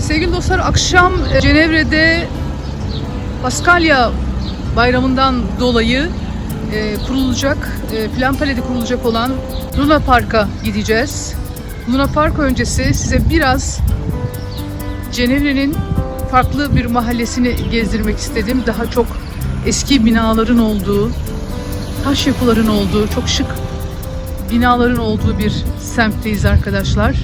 Sevgili dostlar akşam e, Cenevre'de Paskalya bayramından dolayı e, kurulacak, e, Planpale'de kurulacak olan Luna Park'a gideceğiz. Luna Park öncesi size biraz Cenevre'nin farklı bir mahallesini gezdirmek istedim. Daha çok eski binaların olduğu, taş yapıların olduğu, çok şık binaların olduğu bir semtteyiz arkadaşlar.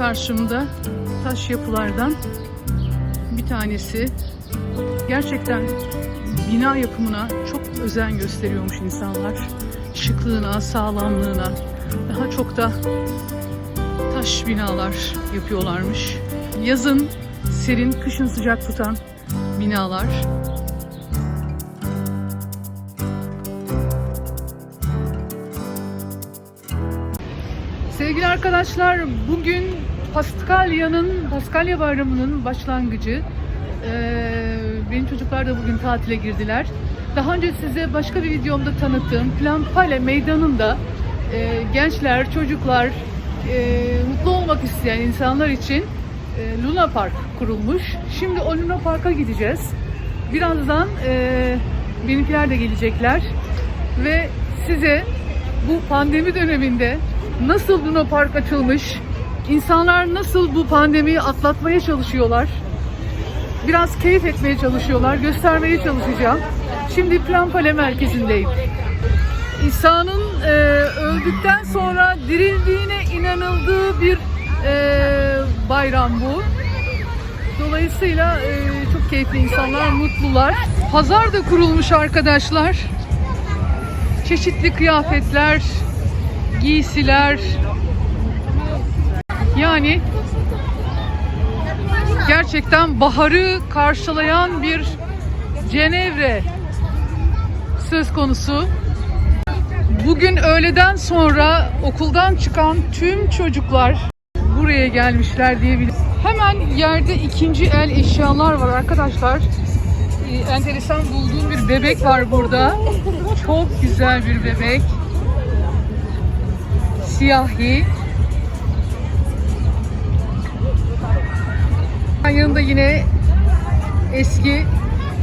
Karşımda taş yapılardan bir tanesi. Gerçekten bina yapımına çok özen gösteriyormuş insanlar. Şıklığına, sağlamlığına. Daha çok da taş binalar yapıyorlarmış. Yazın serin, kışın sıcak tutan binalar. Sevgili arkadaşlar, bugün Paskalya'nın, Paskalya Bayramı'nın başlangıcı. Ee, benim çocuklar da bugün tatile girdiler. Daha önce size başka bir videomda tanıttığım Planpale Meydanı'nda e, gençler, çocuklar, e, mutlu olmak isteyen insanlar için e, Luna Park kurulmuş. Şimdi o Luna Park'a gideceğiz. Birazdan e, benimkiler de gelecekler ve size bu pandemi döneminde nasıl Luna Park açılmış, insanlar nasıl bu pandemiyi atlatmaya çalışıyorlar, biraz keyif etmeye çalışıyorlar, göstermeye çalışacağım. Şimdi Planpale merkezindeyim. İsa'nın e, öldükten sonra dirildiğine inanıldığı bir e, bayram bu. Dolayısıyla e, çok keyifli insanlar, mutlular. Pazar da kurulmuş arkadaşlar. Çeşitli kıyafetler, giysiler. Yani gerçekten baharı karşılayan bir Cenevre söz konusu. Bugün öğleden sonra okuldan çıkan tüm çocuklar buraya gelmişler diyebilirim. Hemen yerde ikinci el eşyalar var arkadaşlar. Ee, enteresan bulduğum bir bebek var burada. Çok güzel bir bebek. Siyahi. Yanında yine eski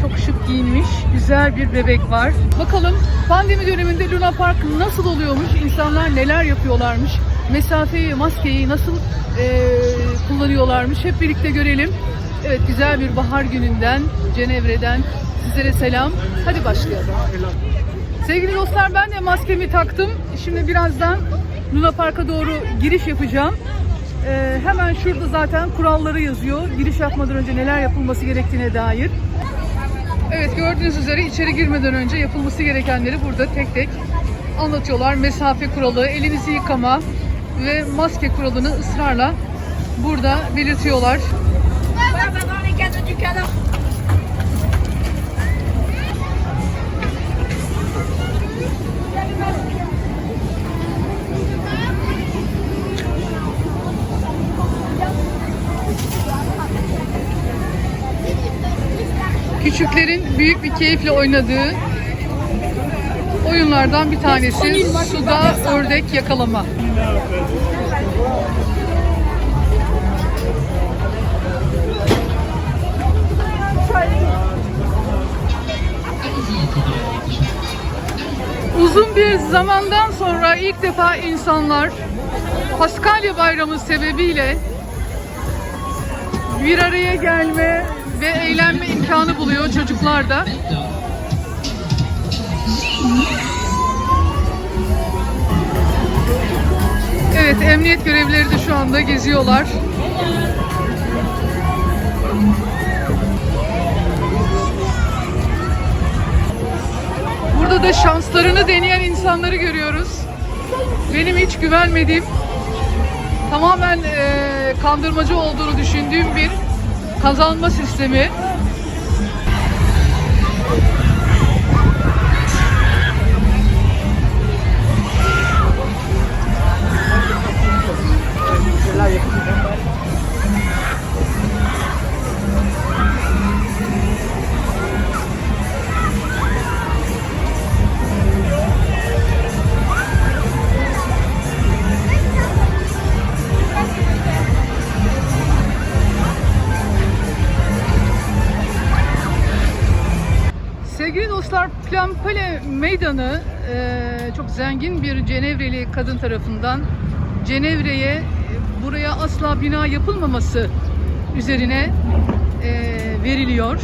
çok şık giyinmiş güzel bir bebek var. Bakalım pandemi döneminde Luna Park nasıl oluyormuş? İnsanlar neler yapıyorlarmış? Mesafeyi, maskeyi nasıl eee, kullanıyorlarmış? Hep birlikte görelim. Evet güzel bir bahar gününden Cenevre'den sizlere selam. Hadi başlayalım. Sevgili dostlar ben de maskemi taktım. Şimdi birazdan Luna Park'a doğru giriş yapacağım. Ee, hemen şurada zaten kuralları yazıyor. Giriş yapmadan önce neler yapılması gerektiğine dair. Evet gördüğünüz üzere içeri girmeden önce yapılması gerekenleri burada tek tek anlatıyorlar. Mesafe kuralı, elinizi yıkama ve maske kuralını ısrarla burada belirtiyorlar. Küçüklerin büyük bir keyifle oynadığı oyunlardan bir tanesi suda ördek yakalama. Uzun bir zamandan sonra ilk defa insanlar Paskalya Bayramı sebebiyle bir araya gelme ve eğlenme imkanı buluyor çocuklar da. Evet, emniyet görevlileri de şu anda geziyorlar. Burada da şanslarını deneyen insanları görüyoruz. Benim hiç güvenmediğim tamamen e, kandırmacı olduğunu düşündüğüm bir kazanma sistemi. Meydanı e, çok zengin bir Cenevreli kadın tarafından Cenevre'ye e, buraya asla bina yapılmaması üzerine e, veriliyor.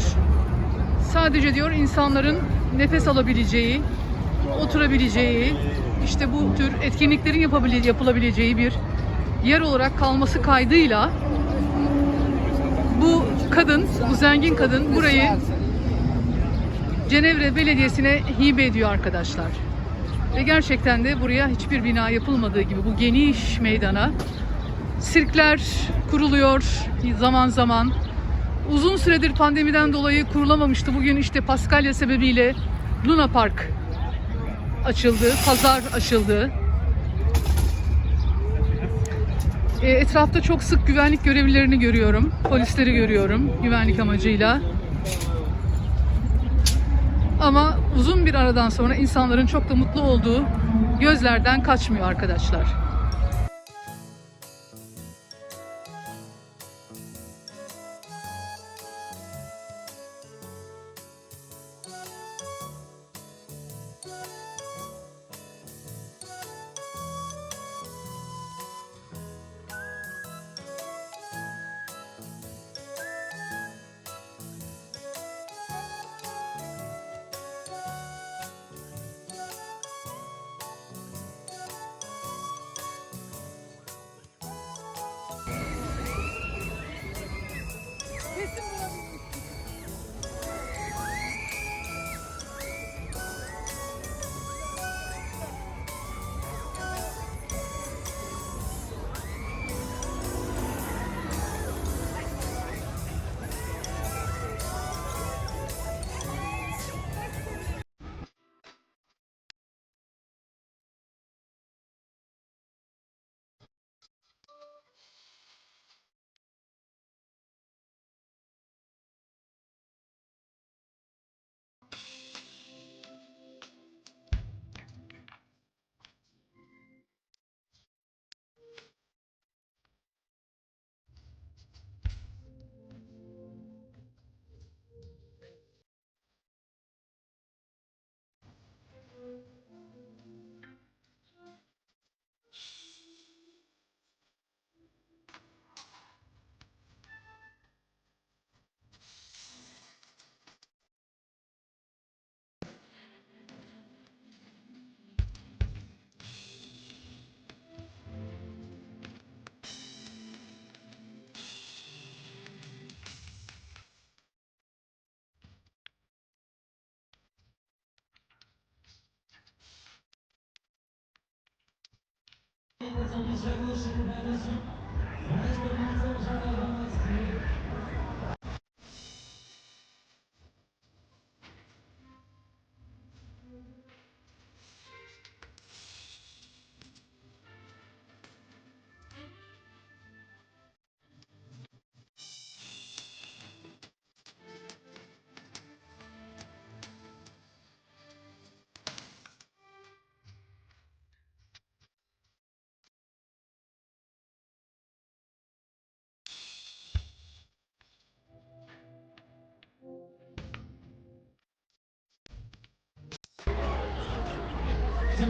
Sadece diyor insanların nefes alabileceği, oturabileceği, işte bu tür etkinliklerin yapabile- yapılabileceği bir yer olarak kalması kaydıyla bu kadın, bu zengin kadın burayı Cenevre Belediyesi'ne hibe ediyor arkadaşlar. Ve gerçekten de buraya hiçbir bina yapılmadığı gibi bu geniş meydana sirkler kuruluyor zaman zaman. Uzun süredir pandemiden dolayı kurulamamıştı. Bugün işte Paskalya sebebiyle Luna Park açıldı, pazar açıldı. E, etrafta çok sık güvenlik görevlilerini görüyorum, polisleri görüyorum güvenlik amacıyla. Ama uzun bir aradan sonra insanların çok da mutlu olduğu gözlerden kaçmıyor arkadaşlar. 一切都是为了钱我的是在他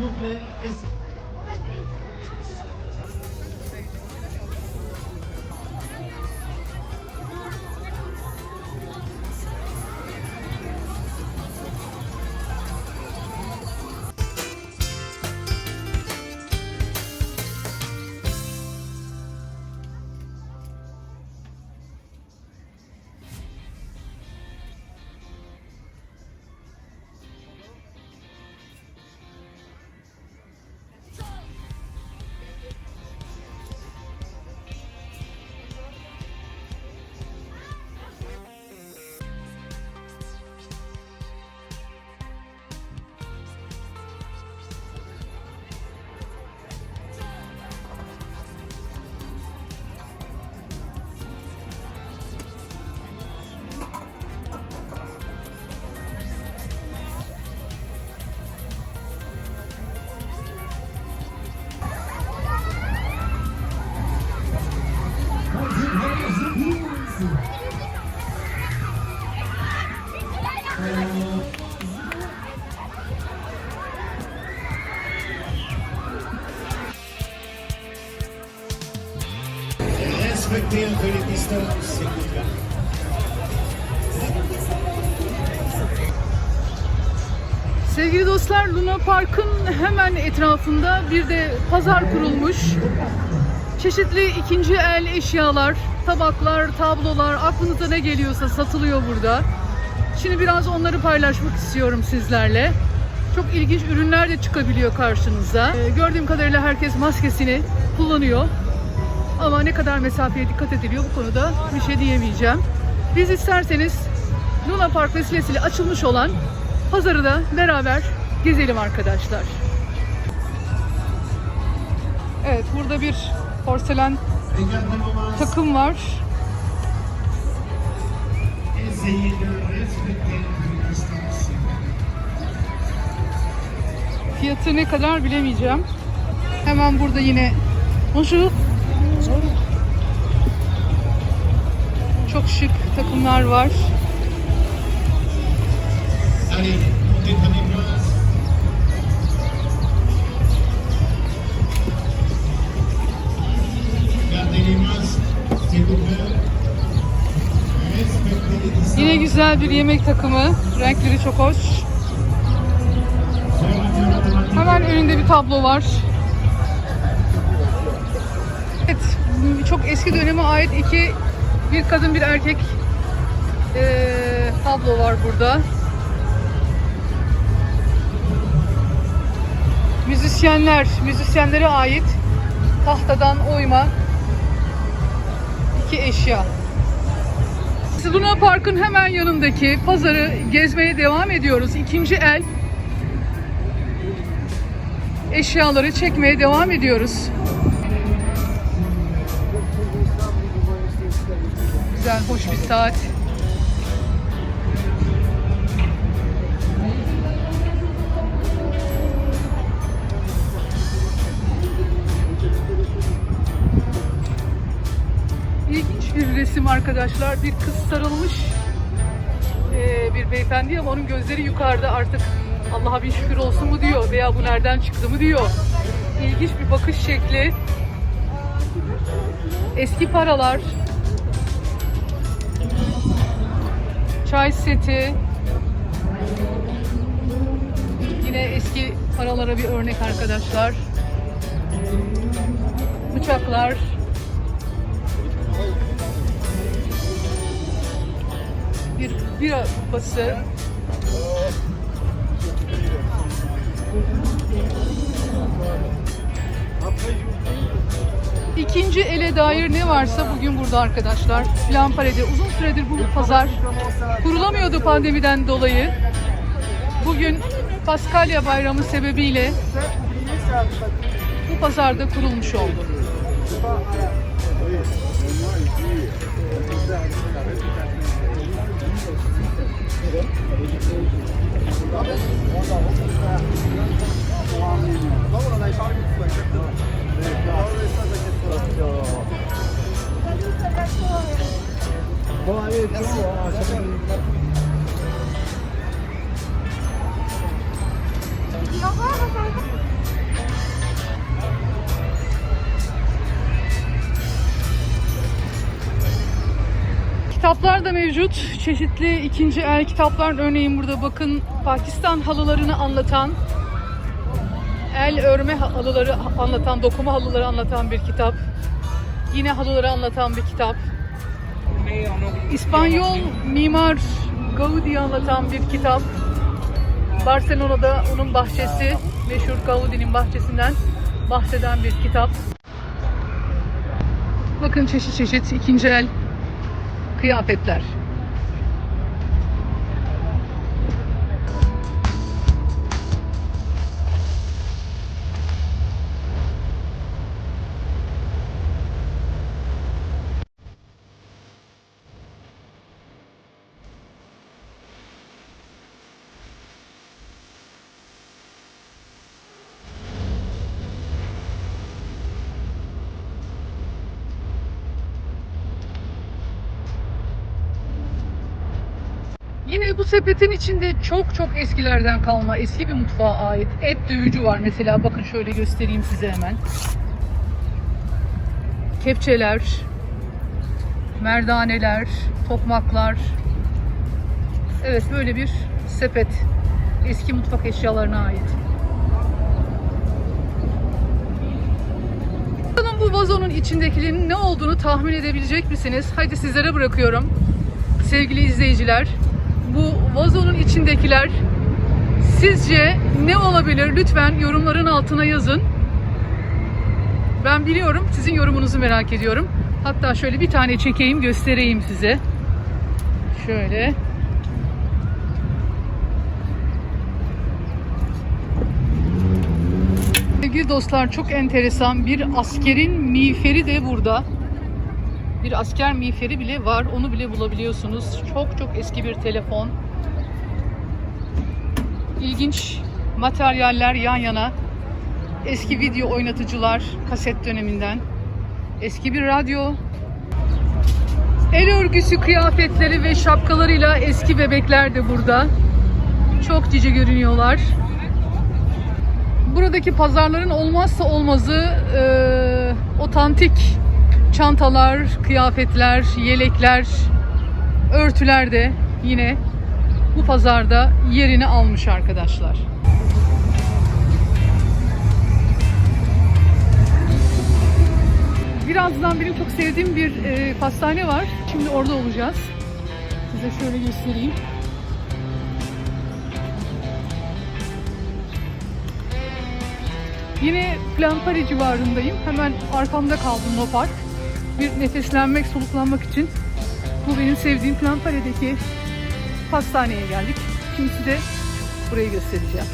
you play is Park'ın hemen etrafında bir de pazar kurulmuş. Çeşitli ikinci el eşyalar, tabaklar, tablolar, aklınıza ne geliyorsa satılıyor burada. Şimdi biraz onları paylaşmak istiyorum sizlerle. Çok ilginç ürünler de çıkabiliyor karşınıza. Ee, gördüğüm kadarıyla herkes maskesini kullanıyor. Ama ne kadar mesafeye dikkat ediliyor bu konuda bir şey diyemeyeceğim. Biz isterseniz Luna Park vesilesiyle açılmış olan pazarı da beraber gezelim arkadaşlar. Evet burada bir porselen takım var. Fiyatı ne kadar bilemeyeceğim. Hemen burada yine Bonjour. Çok şık takımlar var. Allez, güzel bir yemek takımı. Renkleri çok hoş. Hemen önünde bir tablo var. Evet, çok eski döneme ait iki bir kadın bir erkek eee, tablo var burada. Müzisyenler, müzisyenlere ait tahtadan oyma iki eşya. Luna Park'ın hemen yanındaki pazarı gezmeye devam ediyoruz. İkinci el eşyaları çekmeye devam ediyoruz. Güzel, hoş bir saat. Bir resim arkadaşlar. Bir kız sarılmış ee, bir beyefendi ama onun gözleri yukarıda artık Allah'a bir şükür olsun mu diyor veya bu nereden çıktı mı diyor. İlginç bir bakış şekli. Eski paralar. Çay seti. Yine eski paralara bir örnek arkadaşlar. Bıçaklar. Bira kupası. İkinci ele dair ne varsa bugün burada arkadaşlar. Lampare'de uzun süredir bu pazar kurulamıyordu pandemiden dolayı. Bugün Paskalya Bayramı sebebiyle bu pazarda kurulmuş oldu. Kitaplar da mevcut. Çeşitli ikinci el kitaplar. Örneğin burada bakın Pakistan halılarını anlatan, el örme halıları anlatan, dokuma halıları anlatan bir kitap. Yine halıları anlatan bir kitap. İspanyol mimar Gaudi'yi anlatan bir kitap. Barcelona'da onun bahçesi, meşhur Gaudi'nin bahçesinden bahseden bir kitap. Bakın çeşit çeşit ikinci el kıyafetler. Sepetin içinde çok çok eskilerden kalma, eski bir mutfağa ait et dövücü var mesela. Bakın şöyle göstereyim size hemen. Kepçeler, merdaneler, tokmaklar. Evet böyle bir sepet. Eski mutfak eşyalarına ait. Bakalım bu vazonun içindekilerin ne olduğunu tahmin edebilecek misiniz? Haydi sizlere bırakıyorum. Sevgili izleyiciler, bu vazonun içindekiler sizce ne olabilir? Lütfen yorumların altına yazın. Ben biliyorum, sizin yorumunuzu merak ediyorum. Hatta şöyle bir tane çekeyim, göstereyim size. Şöyle. Sevgili dostlar çok enteresan bir askerin miğferi de burada. Bir asker miğferi bile var. Onu bile bulabiliyorsunuz. Çok çok eski bir telefon. İlginç materyaller yan yana. Eski video oynatıcılar kaset döneminden. Eski bir radyo. El örgüsü kıyafetleri ve şapkalarıyla eski bebekler de burada. Çok cici görünüyorlar. Buradaki pazarların olmazsa olmazı eee, otantik çantalar, kıyafetler, yelekler, örtüler de yine bu pazarda yerini almış arkadaşlar. Birazdan benim çok sevdiğim bir eee, pastane var. Şimdi orada olacağız. Size şöyle göstereyim. Yine Plampari civarındayım. Hemen arkamda kaldım no park. Bir nefeslenmek, soluklanmak için bu benim sevdiğim Plampari'deki pastaneye geldik. Şimdi size burayı göstereceğim.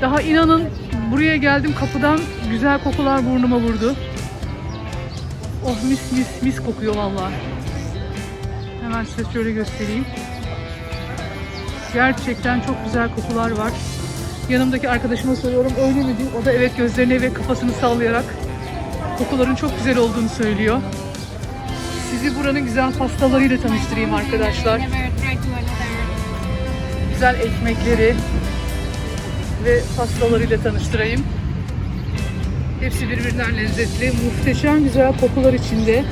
Daha inanın buraya geldim kapıdan güzel kokular burnuma vurdu. Oh mis mis mis kokuyor vallahi. Hemen size şöyle göstereyim. Gerçekten çok güzel kokular var. Yanımdaki arkadaşıma soruyorum öyle mi diyor. O da evet gözlerini ve kafasını sallayarak kokuların çok güzel olduğunu söylüyor. Sizi buranın güzel pastalarıyla tanıştırayım arkadaşlar. Güzel ekmekleri ve pastalarıyla tanıştırayım. Hepsi birbirinden lezzetli, muhteşem güzel kokular içinde.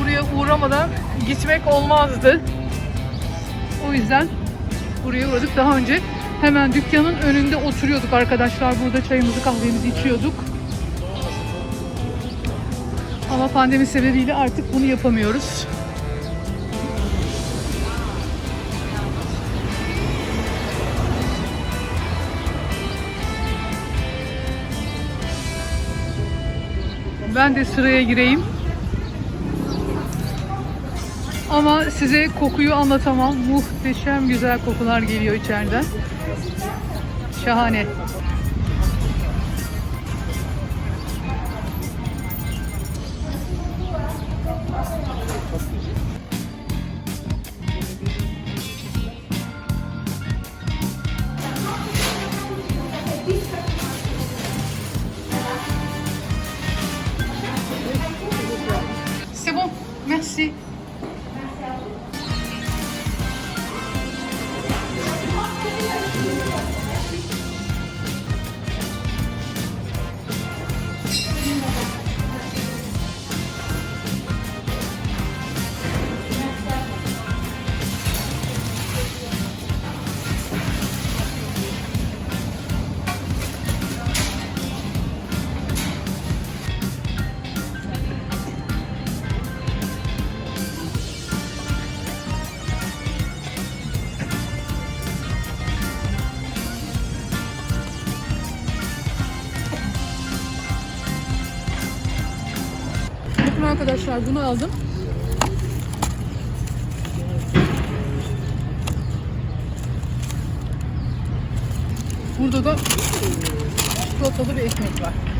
Buraya uğramadan gitmek olmazdı. O yüzden buraya uğradık. Daha önce hemen dükkanın önünde oturuyorduk arkadaşlar. Burada çayımızı kahvemizi içiyorduk. Ama pandemi sebebiyle artık bunu yapamıyoruz. Ben de sıraya gireyim. Ama size kokuyu anlatamam. Muhteşem güzel kokular geliyor içeriden. Şahane. Merci. Arkadaşlar bunu aldım. Burada da çikolatalı bir ekmek var.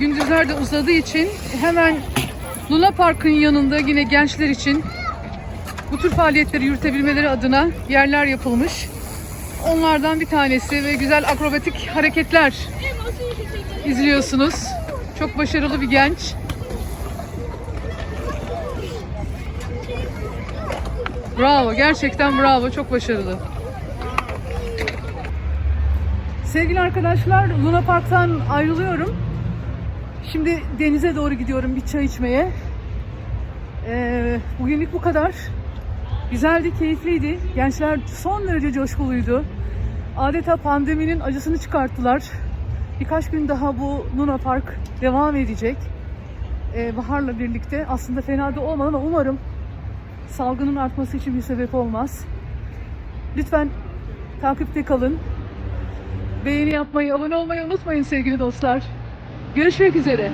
Gündüzler de uzadığı için hemen Luna Park'ın yanında yine gençler için bu tür faaliyetleri yürütebilmeleri adına yerler yapılmış. Onlardan bir tanesi ve güzel akrobatik hareketler izliyorsunuz. Çok başarılı bir genç. Bravo, gerçekten bravo. Çok başarılı. Sevgili arkadaşlar, Luna Park'tan ayrılıyorum. Şimdi denize doğru gidiyorum bir çay içmeye. Ee, bugünlük bu kadar. Güzeldi, keyifliydi. Gençler son derece coşkuluydu. Adeta pandeminin acısını çıkarttılar. Birkaç gün daha bu Luna Park devam edecek. Ee, baharla birlikte aslında fena da olmadı ama umarım salgının artması için bir sebep olmaz. Lütfen takipte kalın. Beğeni yapmayı, abone olmayı unutmayın sevgili dostlar. Görüşmek üzere.